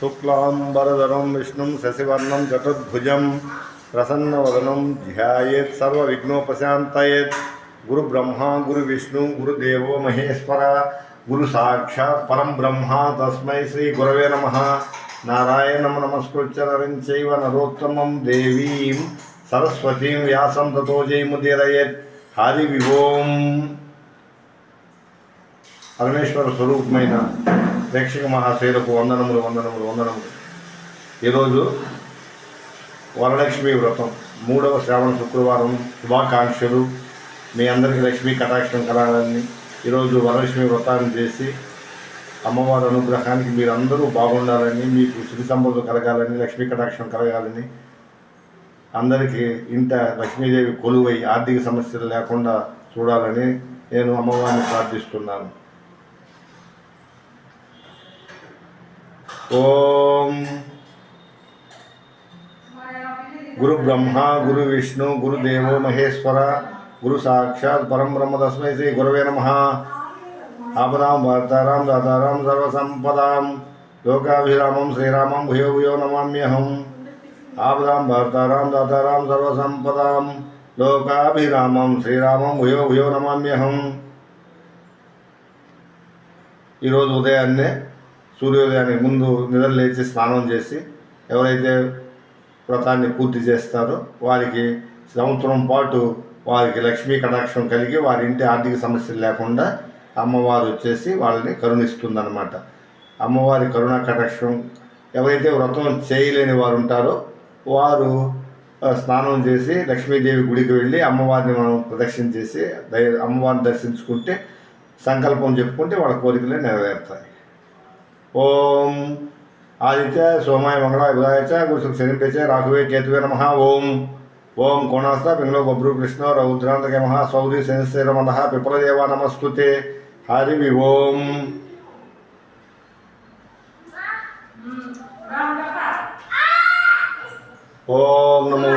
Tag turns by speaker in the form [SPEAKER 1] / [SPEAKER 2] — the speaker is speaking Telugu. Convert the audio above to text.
[SPEAKER 1] शुक्लांबरधरम विष्णु शशिवर्ण चतुर्भुज प्रसन्नवदनम ध्यात सर्वघ्नोपात गुरु ब्रह्मा गुरु विष्णु गुरुदेव महेश्वर गुरु साक्षात् परम ब्रह्म तस्म श्री गुरव नम नारायण नमस्कृत्य नर नरोत्तम देवी सरस्वती व्यास तथो जयमुदीरयेत् हरि विभोम పరమేశ్వర స్వరూపమైన ప్రేక్షక మహాశైలకు వందనములు వందనములు వందనములు ఈరోజు వరలక్ష్మి వ్రతం మూడవ శ్రావణ శుక్రవారం శుభాకాంక్షలు మీ అందరికీ లక్ష్మీ కటాక్షం కలగాలని ఈరోజు వరలక్ష్మి వ్రతాన్ని చేసి అమ్మవారి అనుగ్రహానికి మీరందరూ బాగుండాలని మీకు శుభ సంబంధం కలగాలని లక్ష్మీ కటాక్షం కలగాలని అందరికీ ఇంత లక్ష్మీదేవి కొలువై ఆర్థిక సమస్యలు లేకుండా చూడాలని నేను అమ్మవారిని ప్రార్థిస్తున్నాను ओम गुरु ब्रह्मा गुरु विष्णु गुरु देवो महेश्वर गुरु साक्षात परम ब्रह्म तस्मै श्री गुरवे नमः आपदाम भर्ताराम दाताराम सर्वसंपदाम लोकाभिरामम श्रीरामम भूयो भूयो नमाम्यहम आपदाम भर्ताराम दाताराम सर्वसंपदाम लोकाभिरामम श्रीरामम भूयो भूयो నమామ్యహం ఈరోజు ఉదయాన్నే సూర్యోదయానికి ముందు నిద్ర లేచి స్నానం చేసి ఎవరైతే వ్రతాన్ని పూర్తి చేస్తారో వారికి సంవత్సరం పాటు వారికి లక్ష్మీ కటాక్షం కలిగి వారి ఇంటి ఆర్థిక సమస్యలు లేకుండా అమ్మవారు వచ్చేసి వాళ్ళని కరుణిస్తుందన్నమాట అమ్మవారి కరుణ కటాక్షం ఎవరైతే వ్రతం చేయలేని వారు ఉంటారో వారు స్నానం చేసి లక్ష్మీదేవి గుడికి వెళ్ళి అమ్మవారిని మనం ప్రదక్షిణ చేసి అమ్మవారిని దర్శించుకుంటే సంకల్పం చెప్పుకుంటే వాళ్ళ కోరికలే నెరవేరుతాయి ओम आदि सोमाय मंगला विलायचा गुरुशुक शनिपेचे राघवे केतुवे नम ओम ओम कोणास्ता बिंगलो बब्रू कृष्ण रौद्रांत के महा सौरी सेंसे रम पिपल देवा नमस्तुते हरि वि ओम ओम नमो